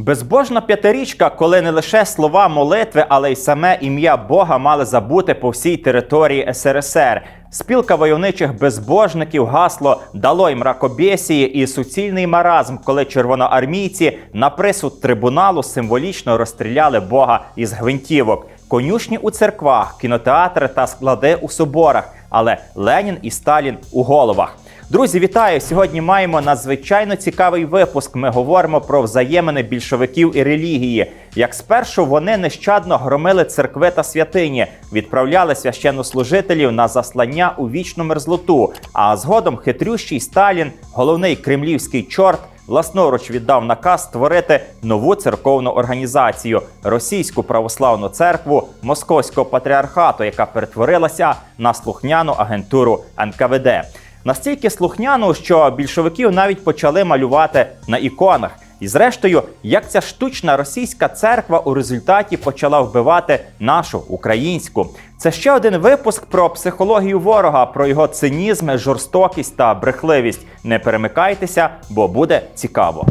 Безбожна п'ятирічка, коли не лише слова молитви, але й саме ім'я Бога мали забути по всій території СРСР. Спілка войовничих безбожників гасло дало й мракобєсії і суцільний маразм, коли червоноармійці на присуд трибуналу символічно розстріляли Бога із гвинтівок. Конюшні у церквах, кінотеатри та склади у соборах, але Ленін і Сталін у головах. Друзі, вітаю! Сьогодні маємо надзвичайно цікавий випуск. Ми говоримо про взаємини більшовиків і релігії. Як спершу вони нещадно громили церкви та святині, відправляли священнослужителів на заслання у вічну мерзлоту. А згодом хитрющий Сталін, головний кремлівський чорт, власноруч віддав наказ створити нову церковну організацію Російську православну церкву Московського патріархату, яка перетворилася на слухняну агентуру НКВД. Настільки слухняну, що більшовиків навіть почали малювати на іконах. І зрештою, як ця штучна російська церква у результаті почала вбивати нашу українську. Це ще один випуск про психологію ворога, про його цинізм, жорстокість та брехливість. Не перемикайтеся, бо буде цікаво.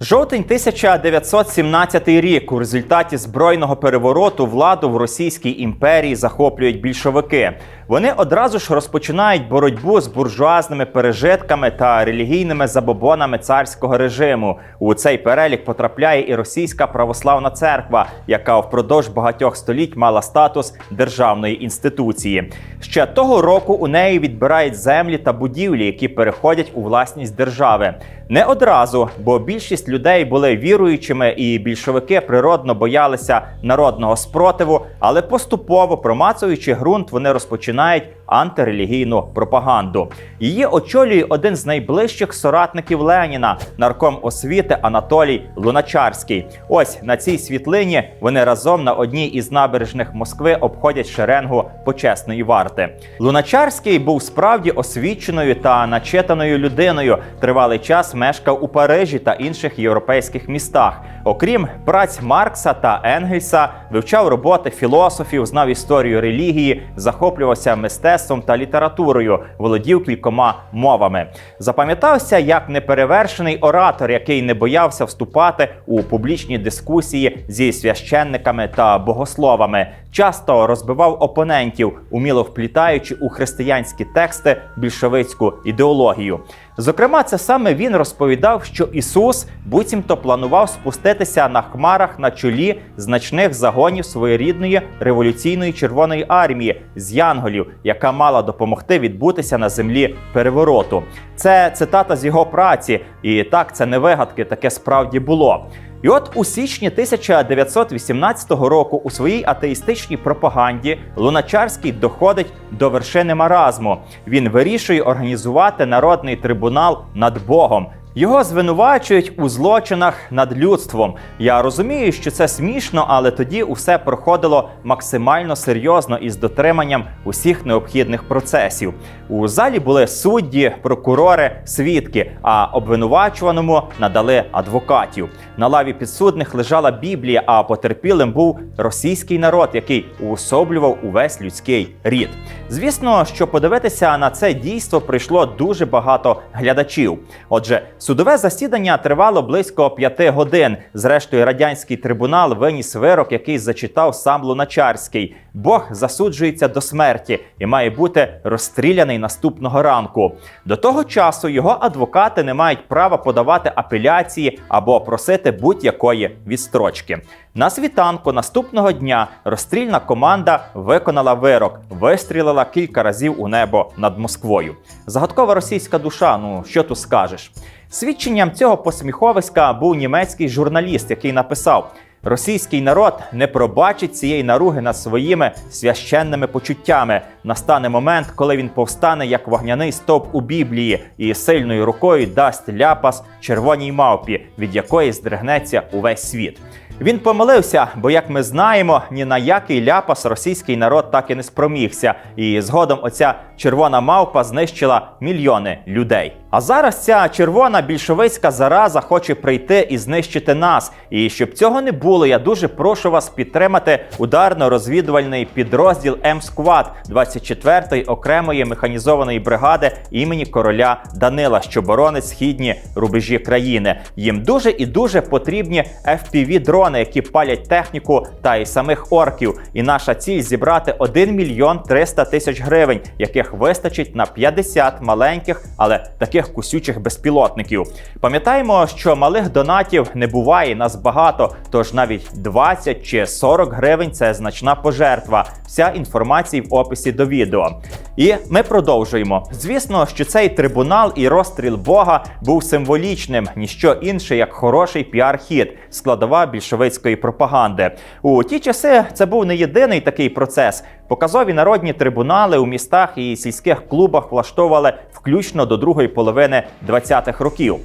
Жовтень 1917 рік у результаті збройного перевороту владу в Російській імперії захоплюють більшовики. Вони одразу ж розпочинають боротьбу з буржуазними пережитками та релігійними забобонами царського режиму. У цей перелік потрапляє і російська православна церква, яка впродовж багатьох століть мала статус державної інституції. Ще того року у неї відбирають землі та будівлі, які переходять у власність держави. Не одразу, бо більшість людей були віруючими, і більшовики природно боялися народного спротиву, але поступово промацуючи ґрунт, вони розпочинають починають антирелігійну пропаганду. Її очолює один з найближчих соратників Леніна, нарком освіти Анатолій Луначарський. Ось на цій світлині вони разом на одній із набережних Москви обходять шеренгу почесної варти. Луначарський був справді освіченою та начитаною людиною. Тривалий час мешкав у Парижі та інших європейських містах. Окрім праць Маркса та Енгельса, вивчав роботи філософів, знав історію релігії, захоплювався мистецтвом та літературою, володів кількома мовами. Запам'ятався як неперевершений оратор, який не боявся вступати у публічні дискусії зі священниками та богословами. Часто розбивав опонентів, уміло вплітаючи у християнські тексти більшовицьку ідеологію. Зокрема, це саме він розповідав, що Ісус буцімто планував спуститися на хмарах на чолі значних загонів своєрідної революційної червоної армії з янголів, яка мала допомогти відбутися на землі перевороту. Це цитата з його праці, і так це не вигадки, таке справді було. І от у січні 1918 року у своїй атеїстичній пропаганді Луначарський доходить до вершини маразму. Він вирішує організувати народний трибунал над Богом. Його звинувачують у злочинах над людством. Я розумію, що це смішно, але тоді усе проходило максимально серйозно і з дотриманням усіх необхідних процесів. У залі були судді, прокурори, свідки, а обвинувачуваному надали адвокатів. На лаві підсудних лежала Біблія, а потерпілим був російський народ, який уособлював увесь людський рід. Звісно, що подивитися на це дійство прийшло дуже багато глядачів. Отже, судове засідання тривало близько п'яти годин. Зрештою, радянський трибунал виніс вирок, який зачитав сам Луначарський. Бог засуджується до смерті і має бути розстріляний наступного ранку. До того часу його адвокати не мають права подавати апеляції або просити будь-якої відстрочки. На світанку наступного дня розстрільна команда виконала вирок, вистрілила кілька разів у небо над Москвою. Загадкова російська душа. Ну що тут скажеш? Свідченням цього посміховиська був німецький журналіст, який написав. Російський народ не пробачить цієї наруги над своїми священними почуттями. Настане момент, коли він повстане як вогняний стовп у Біблії і сильною рукою дасть ляпас червоній мавпі, від якої здригнеться увесь світ. Він помилився, бо, як ми знаємо, ні на який ляпас російський народ так і не спромігся. І згодом оця червона мавпа знищила мільйони людей. А зараз ця червона більшовицька зараза хоче прийти і знищити нас. І щоб цього не було, я дуже прошу вас підтримати ударно-розвідувальний підрозділ М-Сквад 24-ї окремої механізованої бригади імені короля Данила, що боронить східні рубежі країни. Їм дуже і дуже потрібні fpv дрони, які палять техніку та й самих орків. І наша ціль зібрати 1 мільйон 300 тисяч гривень, яких вистачить на 50 маленьких, але таких кусючих безпілотників. Пам'ятаємо, що малих донатів не буває, нас багато, тож навіть 20 чи 40 гривень це значна пожертва. Вся інформація в описі до відео. І ми продовжуємо. Звісно, що цей трибунал і розстріл Бога був символічним, ніщо інше, як хороший піар-хід, складова більшовицької пропаганди. У ті часи це був не єдиний такий процес. Показові народні трибунали у містах і сільських клубах влаштовували включно до другої половини 20-х років.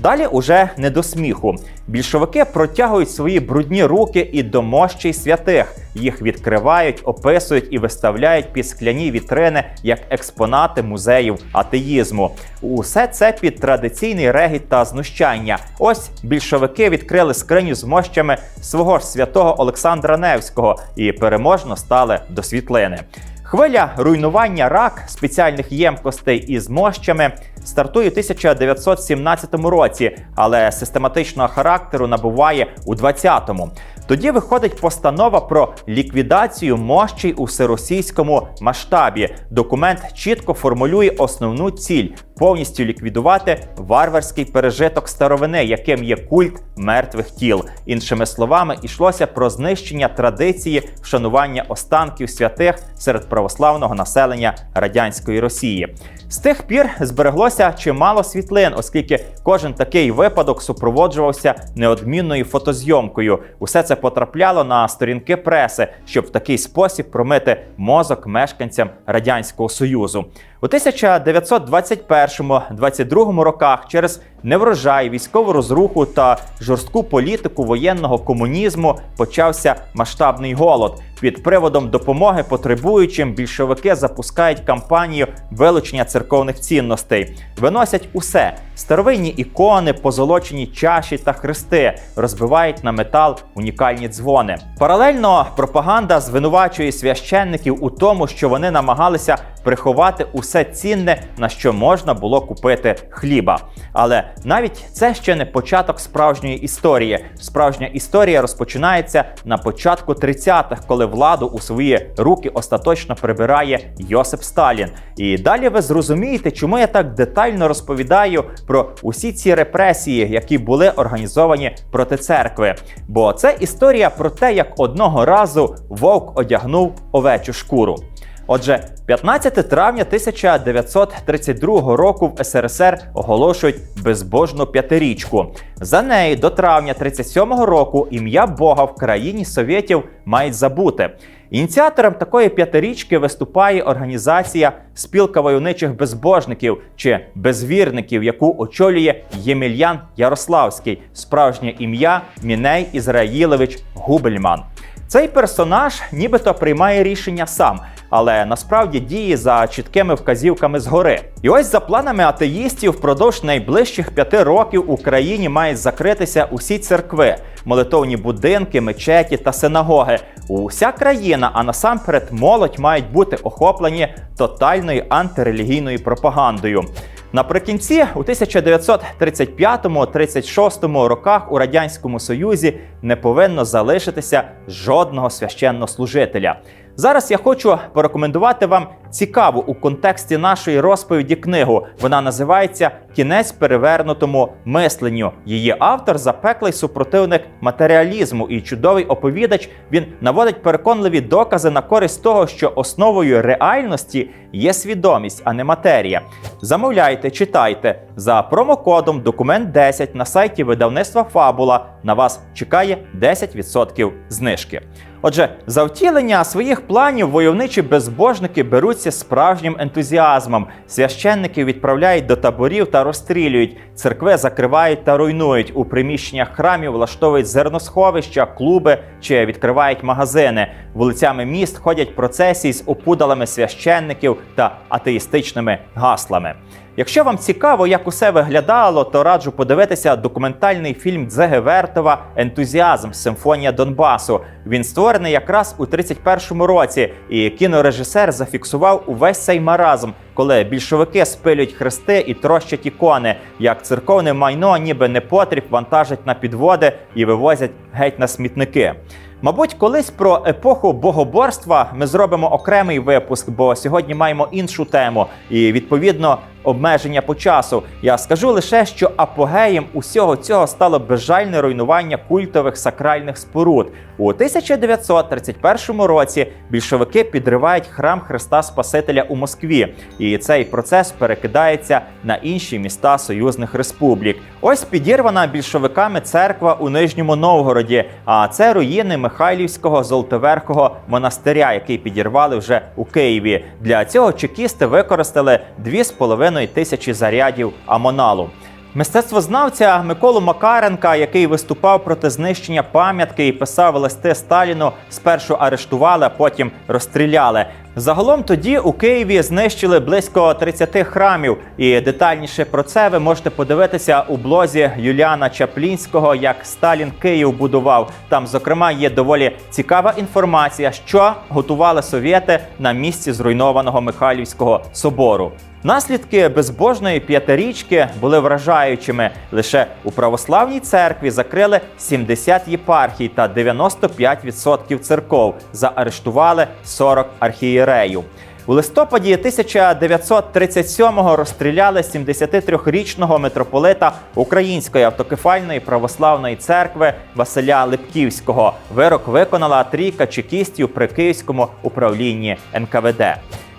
Далі уже не до сміху. Більшовики протягують свої брудні руки і до мощей святих. Їх відкривають, описують і виставляють під скляні вітрини як експонати музеїв атеїзму. Усе це під традиційний регіт та знущання. Ось більшовики відкрили скриню з мощами свого ж святого Олександра Невського і переможно стали до світлини. Хвиля руйнування рак спеціальних ємкостей із мощами стартує у 1917 році, але систематичного характеру набуває у 20-му. Тоді виходить постанова про ліквідацію мощей у всеросійському масштабі. Документ чітко формулює основну ціль повністю ліквідувати варварський пережиток старовини, яким є культ мертвих тіл. Іншими словами, йшлося про знищення традиції вшанування останків святих серед православного населення радянської Росії. З тих пір збереглося чимало світлин, оскільки кожен такий випадок супроводжувався неодмінною фотозйомкою. Усе це потрапляло на сторінки преси, щоб в такий спосіб промити мозок мешканцям радянського союзу. У 1921-22 роках через неврожай, військову розруху та жорстку політику воєнного комунізму почався масштабний голод. Під приводом допомоги потребуючим більшовики запускають кампанію вилучення церковних цінностей, виносять усе старовинні ікони, позолочені чаші та хрести, розбивають на метал унікальні дзвони. Паралельно пропаганда звинувачує священників у тому, що вони намагалися приховати усе цінне, на що можна було купити хліба. Але навіть це ще не початок справжньої історії. Справжня історія розпочинається на початку 30-х, коли владу у свої руки остаточно прибирає Йосип Сталін. І далі ви зрозумієте, чому я так детально розповідаю про усі ці репресії, які були організовані проти церкви. Бо це історія про те, як одного разу вовк одягнув овечу шкуру. Отже, 15 травня 1932 року в СРСР оголошують безбожну п'ятирічку. За неї до травня 37 року ім'я Бога в країні совєтів мають забути. Ініціатором такої п'ятирічки виступає організація Спілка войовничих безбожників чи безвірників, яку очолює Ємельян Ярославський, справжнє ім'я Міней Ізраїлевич Губельман. Цей персонаж нібито приймає рішення сам, але насправді діє за чіткими вказівками згори. І ось за планами атеїстів впродовж найближчих п'яти років Україні мають закритися усі церкви, молитовні будинки, мечеті та синагоги. Уся країна, а насамперед молодь мають бути охоплені тотальною антирелігійною пропагандою. Наприкінці, у 1935-36 роках у радянському союзі не повинно залишитися жодного священнослужителя. Зараз я хочу порекомендувати вам цікаву у контексті нашої розповіді книгу. Вона називається Кінець перевернутому мисленню. Її автор запеклий супротивник матеріалізму і чудовий оповідач. Він наводить переконливі докази на користь того, що основою реальності є свідомість, а не матерія. Замовляйте, читайте за промокодом Документ 10 на сайті видавництва Фабула. На вас чекає 10% знижки. Отже, за втілення своїх планів войовничі безбожники беруться справжнім ентузіазмом. Священників відправляють до таборів та розстрілюють. Церкви закривають та руйнують. У приміщеннях храмів влаштовують зерносховища, клуби чи відкривають магазини. Вулицями міст ходять процесії з опудалами священників та атеїстичними гаслами. Якщо вам цікаво, як усе виглядало, то раджу подивитися документальний фільм Дзеге Вертова Ентузіазм Симфонія Донбасу. Він створений якраз у 31-му році, і кінорежисер зафіксував увесь цей маразм, коли більшовики спилюють хрести і трощать ікони, як церковне майно, ніби непотріб, вантажать на підводи і вивозять геть на смітники. Мабуть, колись про епоху богоборства ми зробимо окремий випуск, бо сьогодні маємо іншу тему і відповідно обмеження по часу. Я скажу лише, що апогеєм усього цього стало безжальне руйнування культових сакральних споруд. У 1931 році більшовики підривають храм Христа Спасителя у Москві, і цей процес перекидається на інші міста союзних республік. Ось підірвана більшовиками церква у Нижньому Новгороді. А це руїни Михайлівського Золотоверхого монастиря, який підірвали вже у Києві. Для цього чекісти використали 2,5 тисячі зарядів амоналу. Мистецтвознавця Миколу Макаренка, який виступав проти знищення пам'ятки і писав листи Сталіну, спершу арештували, а потім розстріляли. Загалом тоді у Києві знищили близько 30 храмів. І детальніше про це ви можете подивитися у блозі Юліана Чаплінського, як Сталін Київ будував. Там, зокрема, є доволі цікава інформація, що готували совєти на місці зруйнованого Михайлівського собору. Наслідки безбожної п'ятирічки були вражаючими. Лише у православній церкві закрили 70 єпархій та 95% церков. Заарештували 40 архієреїв. У листопаді 1937-го розстріляли 73-річного митрополита Української автокефальної православної церкви Василя Липківського. Вирок виконала трійка чекістів при київському управлінні НКВД.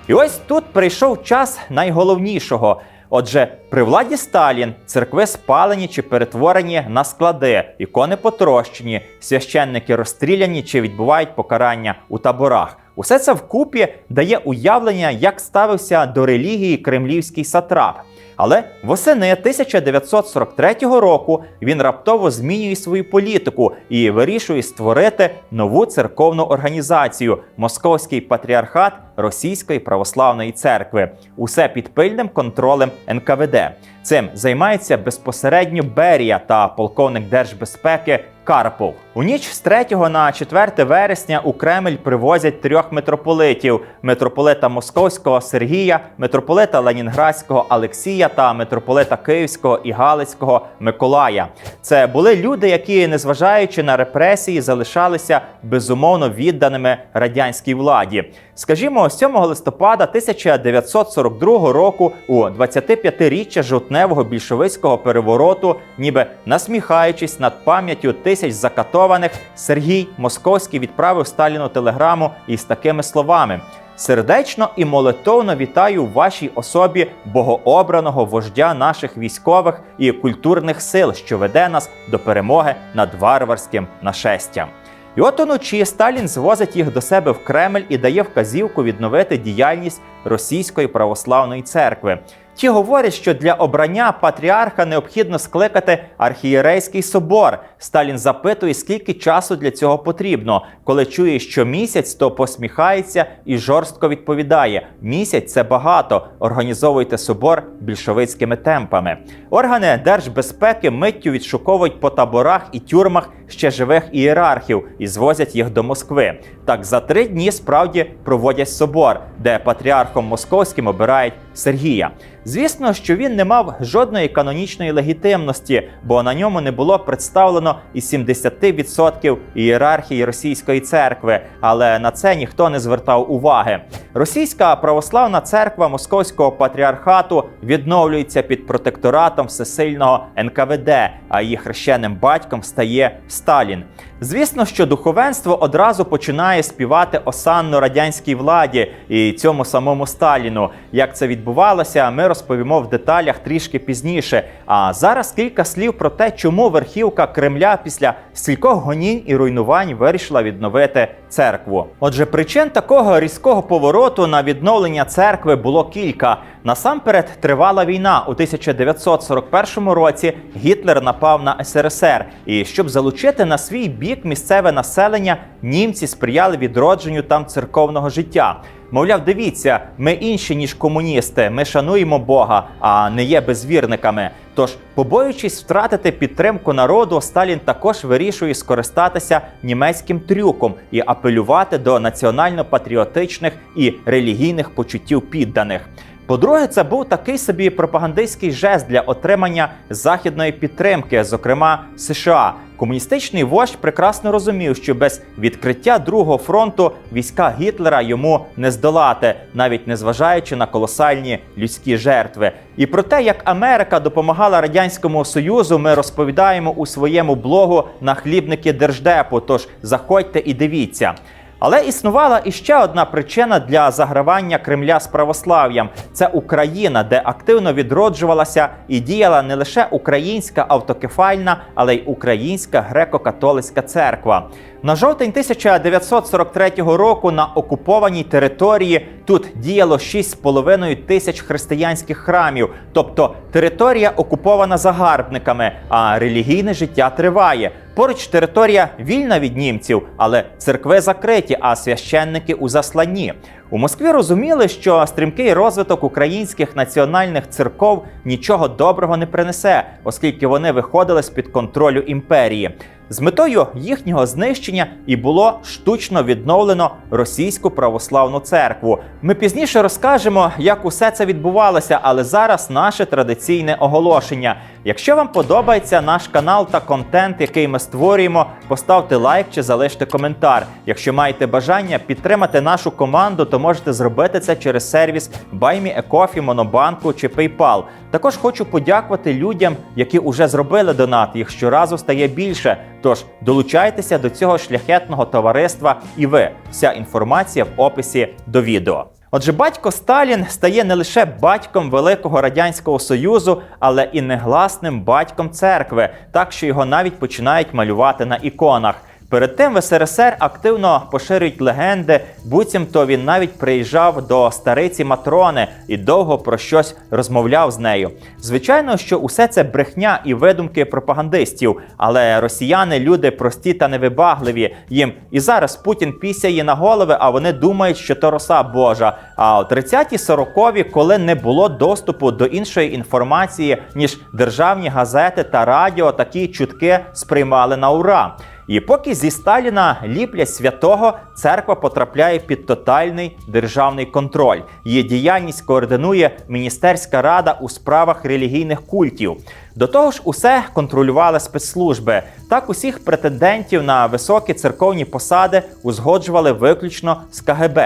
І ось тут прийшов час найголовнішого. Отже, при владі Сталін церкви спалені чи перетворені на склади, ікони потрощені, священники розстріляні чи відбувають покарання у таборах. Усе це вкупі дає уявлення, як ставився до релігії кремлівський сатрап. Але восени 1943 року він раптово змінює свою політику і вирішує створити нову церковну організацію Московський патріархат Російської православної церкви. Усе під пильним контролем НКВД. Цим займається безпосередньо Берія та полковник держбезпеки Карпов. У ніч з 3 на 4 вересня у Кремль привозять трьох митрополитів: митрополита Московського Сергія, митрополита Ленінградського Алексія та митрополита Київського і Галицького Миколая. Це були люди, які, незважаючи на репресії, залишалися безумовно відданими радянській владі. Скажімо, 7 листопада 1942 року, у 25-річчя жовтневого більшовицького перевороту, ніби насміхаючись над пам'яттю тисяч закатованих, Сергій Московський відправив Сталіну телеграму із такими словами. Сердечно і молитовно вітаю вашій особі богообраного вождя наших військових і культурних сил, що веде нас до перемоги над варварським нашестям. І от уночі Сталін звозить їх до себе в Кремль і дає вказівку відновити діяльність Російської православної церкви. Ті говорять, що для обрання патріарха необхідно скликати архієрейський собор. Сталін запитує, скільки часу для цього потрібно. Коли чує, що місяць, то посміхається і жорстко відповідає: місяць це багато. Організовуйте собор більшовицькими темпами. Органи держбезпеки миттю відшуковують по таборах і тюрмах ще живих ієрархів і звозять їх до Москви. Так за три дні справді проводять собор, де патріархом московським обирають Сергія. Звісно, що він не мав жодної канонічної легітимності, бо на ньому не було представлено і 70% ієрархії російської церкви, але на це ніхто не звертав уваги. Російська православна церква Московського патріархату відновлюється під протекторатом всесильного НКВД, а її хрещеним батьком стає Сталін. Звісно, що духовенство одразу починає співати осанну радянській владі і цьому самому Сталіну. Як це відбувалося, ми розповімо в деталях трішки пізніше. А зараз кілька слів про те, чому верхівка Кремля після стількох гонінь і руйнувань вирішила відновити церкву. Отже, причин такого різкого повороту на відновлення церкви було кілька. Насамперед тривала війна у 1941 році. Гітлер напав на СРСР, і щоб залучити на свій бік місцеве населення, німці сприяли відродженню там церковного життя. Мовляв, дивіться, ми інші ніж комуністи. Ми шануємо Бога, а не є безвірниками. Тож, побоюючись втратити підтримку народу, Сталін також вирішує скористатися німецьким трюком і апелювати до національно-патріотичних і релігійних почуттів підданих. По-друге, це був такий собі пропагандистський жест для отримання західної підтримки, зокрема США. Комуністичний вождь прекрасно розумів, що без відкриття другого фронту війська Гітлера йому не здолати, навіть незважаючи на колосальні людські жертви. І про те, як Америка допомагала радянському союзу, ми розповідаємо у своєму блогу на хлібники держдепу. Тож заходьте і дивіться. Але існувала іще одна причина для загравання Кремля з православ'ям: це Україна, де активно відроджувалася і діяла не лише українська автокефальна, але й українська греко-католицька церква. На жовтень 1943 року на окупованій території тут діяло 6,5 тисяч християнських храмів, тобто територія окупована загарбниками, а релігійне життя триває. Поруч територія вільна від німців, але церкви закриті, а священники у засланні. У Москві розуміли, що стрімкий розвиток українських національних церков нічого доброго не принесе, оскільки вони виходили з під контролю імперії. З метою їхнього знищення і було штучно відновлено російську православну церкву. Ми пізніше розкажемо, як усе це відбувалося, але зараз наше традиційне оголошення. Якщо вам подобається наш канал та контент, який ми створюємо, поставте лайк чи залиште коментар. Якщо маєте бажання підтримати нашу команду, то можете зробити це через сервіс BuyMeACoffee, Монобанку чи PayPal. Також хочу подякувати людям, які вже зробили донат. Їх щоразу стає більше. Тож долучайтеся до цього шляхетного товариства, і ви вся інформація в описі до відео. Отже, батько Сталін стає не лише батьком Великого Радянського Союзу, але і негласним батьком церкви, так що його навіть починають малювати на іконах. Перед тим в СРСР активно поширюють легенди, буцімто він навіть приїжджав до стариці Матрони і довго про щось розмовляв з нею. Звичайно, що усе це брехня і видумки пропагандистів, але росіяни люди прості та невибагливі. Їм і зараз Путін пісяє на голови, а вони думають, що то роса Божа. А у 30-ті 40-ві, коли не було доступу до іншої інформації ніж державні газети та радіо, такі чутки сприймали на ура. І поки зі Сталіна ліплять святого, церква потрапляє під тотальний державний контроль. Її діяльність координує міністерська рада у справах релігійних культів. До того ж, усе контролювали спецслужби. Так усіх претендентів на високі церковні посади узгоджували виключно з КГБ.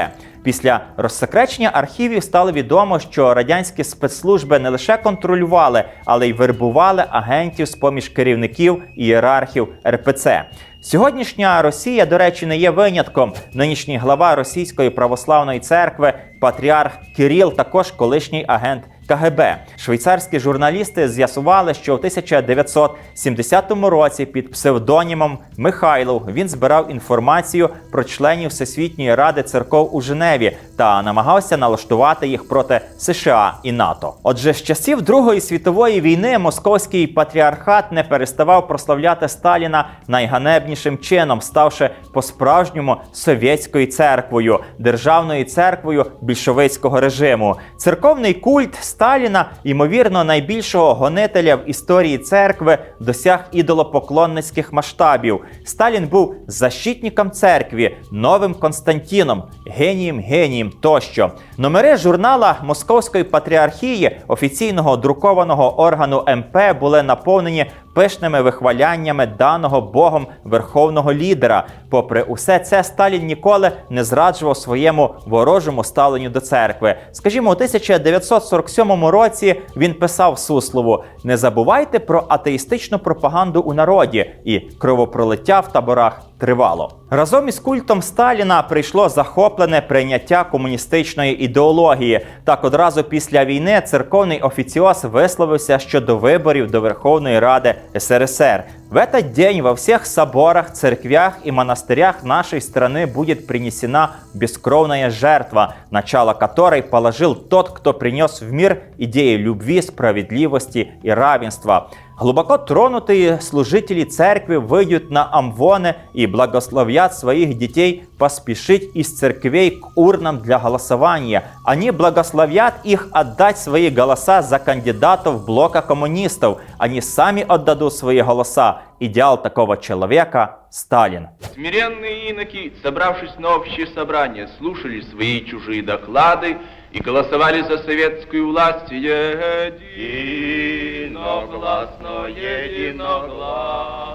Після розсекречення архівів стало відомо, що радянські спецслужби не лише контролювали, але й вербували агентів з поміж керівників ієрархів РПЦ. Сьогоднішня Росія, до речі, не є винятком. Нинішній глава Російської православної церкви, патріарх Кирил, також колишній агент КГБ. Швейцарські журналісти з'ясували, що у 1970 році під псевдонімом Михайлов він збирав інформацію про членів Всесвітньої ради церков у Женеві та намагався налаштувати їх проти США і НАТО. Отже, з часів Другої світової війни московський патріархат не переставав прославляти Сталіна найганебнішим чином, ставши по-справжньому совєтською церквою, державною церквою більшовицького режиму. Церковний культ Сталіна, ймовірно, найбільшого гонителя в історії церкви, досяг ідолопоклонницьких масштабів. Сталін був защитником церкві, новим Константіном, генієм генієм тощо. Номери журнала Московської патріархії, офіційного друкованого органу МП, були наповнені пишними вихваляннями даного Богом верховного лідера. Попри усе це, Сталін ніколи не зраджував своєму ворожому ставленню до церкви. Скажімо, у 1947 році він писав Суслову: не забувайте про атеїстичну пропаганду у народі, і кровопролиття в таборах тривало. Разом із культом Сталіна прийшло захоплене прийняття комуністичної ідеології. Так одразу після війни церковний офіціоз висловився щодо виборів до Верховної Ради СРСР. В этот день во всех соборах, церквях и монастырях нашей страны будет принесена бескровная жертва, начало которой положил тот, кто принес в мир идеи любви, справедливости и равенства. Глубоко тронутые служители церкви выйдут на амвоны и благословят своих детей поспешить из церквей к урнам для голосования. Они благословят их отдать свои голоса за кандидатов блока коммунистов. Они сами отдадут свои голоса. Идеал такого человека – Сталин. Смиренные иноки, собравшись на общее собрание, слушали свои чужие доклады и голосовали за советскую власть единогласно, единогласно.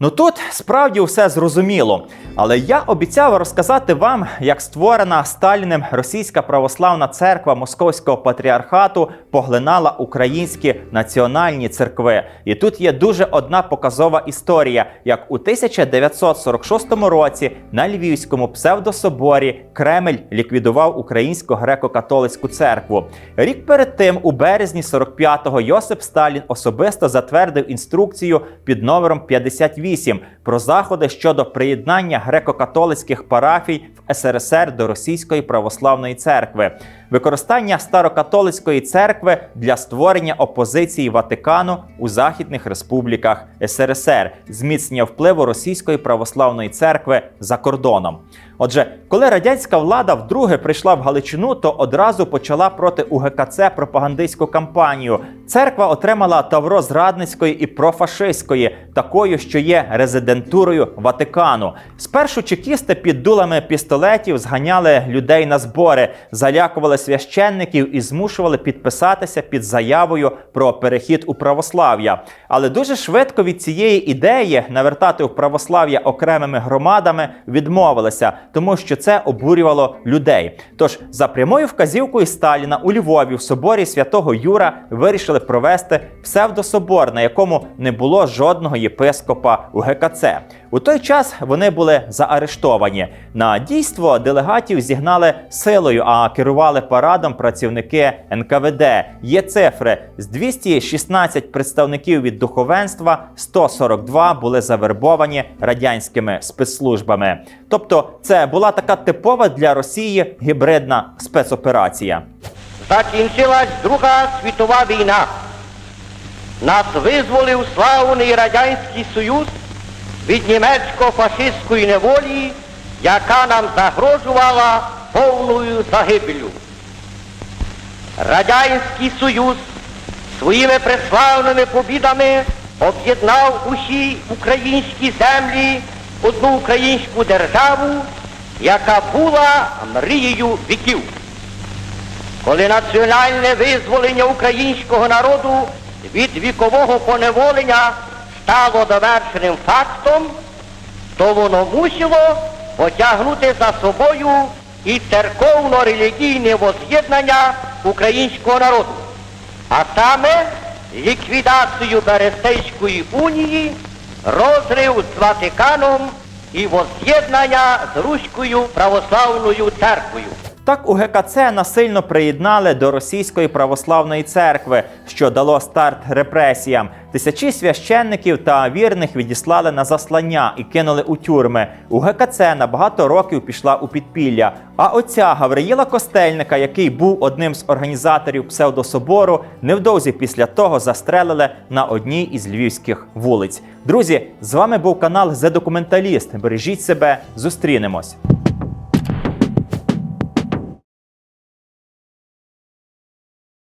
Ну тут справді все зрозуміло. Але я обіцяв розказати вам, як створена Сталіним російська православна церква Московського патріархату поглинала українські національні церкви. І тут є дуже одна показова історія, як у 1946 році на Львівському псевдособорі Кремль ліквідував українську греко-католицьку церкву. Рік перед тим, у березні 45-го, Йосип Сталін особисто затвердив інструкцію під номером 58 про заходи щодо приєднання греко-католицьких парафій в СРСР до Російської православної церкви, використання старокатолицької церкви для створення опозиції Ватикану у західних республіках СРСР, зміцнення впливу Російської православної церкви за кордоном. Отже, коли радянська влада вдруге прийшла в Галичину, то одразу почала проти УГКЦ пропагандистську кампанію. Церква отримала тавро зрадницької і профашистської, такою, що є резидентурою Ватикану. Спершу чекісти під дулами пістолетів зганяли людей на збори, залякували священників і змушували підписатися під заявою про перехід у православ'я. Але дуже швидко від цієї ідеї навертати у православ'я окремими громадами відмовилися, тому що це обурювало людей. Тож за прямою вказівкою Сталіна у Львові в соборі святого Юра вирішили провести псевдособор, на якому не було жодного єпископа у ГКЦ. У той час вони були заарештовані. На дійство делегатів зігнали силою, а керували парадом працівники НКВД. Є цифри з 216 представників від духовенства, 142 були завербовані радянськими спецслужбами. Тобто, це була така типова для Росії гібридна спецоперація. Закінчилась Друга світова війна. Нас визволив славний Радянський Союз від німецько-фашистської неволі, яка нам загрожувала повною загибелю. Радянський Союз своїми преславними побідами об'єднав усі українські землі одну українську державу, яка була мрією віків. Коли національне визволення українського народу від вікового поневолення стало довершеним фактом, то воно мусило потягнути за собою і церковно-релігійне воз'єднання українського народу, а саме ліквідацію Берестейської унії, розрив з Ватиканом і воз'єднання з Руською православною церквою. Так у ГКЦ насильно приєднали до Російської православної церкви, що дало старт репресіям. Тисячі священників та вірних відіслали на заслання і кинули у тюрми. У ГКЦ на багато років пішла у підпілля. А отця Гавриїла Костельника, який був одним з організаторів псевдособору, невдовзі після того застрелили на одній із львівських вулиць. Друзі, з вами був канал «Зе Документаліст». Бережіть себе, зустрінемось.